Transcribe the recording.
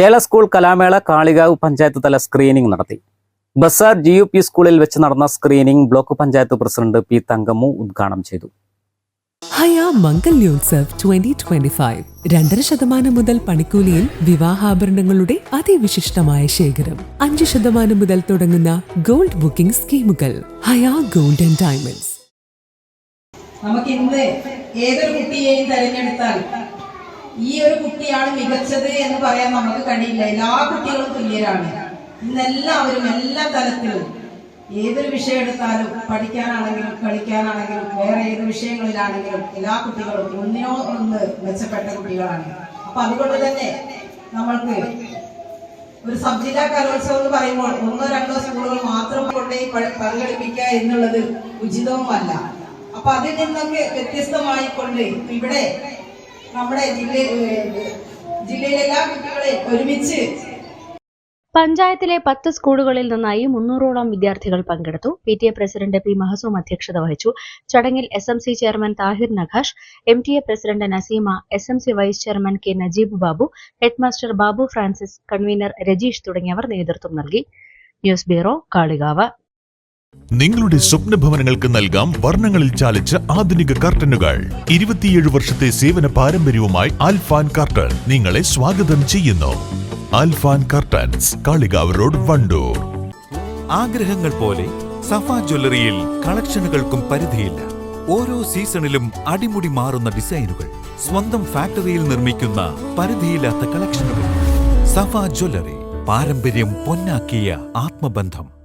Kerala school Kalamela Kalikavu panchayat തല screening നടത്തി. Bazar G U P സ്കൂളിൽ വെച്ച് നടന്ന screening block panchayat president P Thankammu ഉദ്ഘാടനം ചെയ്തു. Haya Mangalyotsav twenty twenty five രണ്ടര ശതമാനം മുതൽ പണിക്കൂലിയിൽ വിവാഹാഭരണങ്ങളുടെ അതിവിശിഷ്ടമായ ശേഖരം. അഞ്ച് ശതമാനം മുതൽ തുടങ്ങുന്ന ഗോൾഡ് ബുക്കിംഗ് സ്കീമുകൾ. Haya gold and diamonds. നമുക്ക് ഇന്ന് ഏതൊരു കുട്ടിയെയും തിരഞ്ഞെടുത്താൽ ഈ ഒരു കുട്ടിയാണ് മികച്ചത് എന്ന് പറയാൻ നമുക്ക് കഴിയില്ല. എല്ലാ കുട്ടികളും തുല്യരാണ്. ഇന്നെല്ലാവരും എല്ലാ തലത്തിലും ഏതൊരു വിഷയം എടുത്താലും പഠിക്കാനാണെങ്കിലും കളിക്കാനാണെങ്കിലും വേറെ ഏത് വിഷയങ്ങളിലാണെങ്കിലും എല്ലാ കുട്ടികളും ഒന്നിനോ ഒന്ന് മെച്ചപ്പെട്ട കുട്ടികളാണ്. അപ്പൊ അതുകൊണ്ട് തന്നെ നമ്മൾക്ക് ഒരു സബ് ജില്ലാ കലോത്സവം എന്ന് പറയുമ്പോൾ ഒന്നോ രണ്ടോ സ്കൂളുകൾ മാത്രം കൊണ്ടേ പങ്കെടുപ്പിക്കുക എന്നുള്ളത് ഉചിതവുമല്ല. അപ്പൊ അതിൽ നിന്നൊക്കെ വ്യത്യസ്തമായിക്കൊണ്ട് ഇവിടെ നമ്മുടെ ജില്ല ജില്ലയിലെ ഒരുമിച്ച് പഞ്ചായത്തിലെ പത്ത് സ്കൂളുകളിൽ നിന്നായി മുന്നൂറോളം വിദ്യാർത്ഥികൾ പങ്കെടുത്തു. P T A president P Mahsoom അധ്യക്ഷത വഹിച്ചു. ചടങ്ങിൽ S M C chairman Tahir Naqash M T A president Naseema S M C vice chairman K Najeeb Babu headmaster Babu Francis convener Rajeesh തുടങ്ങിയവർ നേതൃത്വം നൽകി. News bureau Kalikavu. നിങ്ങളുടെ സ്വപ്ന ഭവനങ്ങൾക്ക് നൽകാം വർണങ്ങളിൽ ചാലിച്ച ആധുനിക കർട്ടനുകൾ. ഇരുപത്തിയേഴ് വർഷത്തെ സേവന പാരമ്പര്യവുമായി അൽഫാൻ കർട്ടൻ നിങ്ങളെ സ്വാഗതം ചെയ്യുന്നു. Alfan curtains Kalikavu road Wandoor. ആഗ്രഹങ്ങൾ പോലെ സഫ ജ്വല്ലറിയിൽ കളക്ഷനുകൾക്കും പരിധിയില്ല. ഓരോ സീസണിലും അടിമുടി മാറുന്ന ഡിസൈനുകൾ സ്വന്തം ഫാക്ടറിയിൽ നിർമ്മിക്കുന്ന പരിധിയില്ലാത്ത കളക്ഷനുകൾ. സഫ ജ്വല്ലറി പാരമ്പര്യം പൊന്നാക്കിയ ആത്മബന്ധം.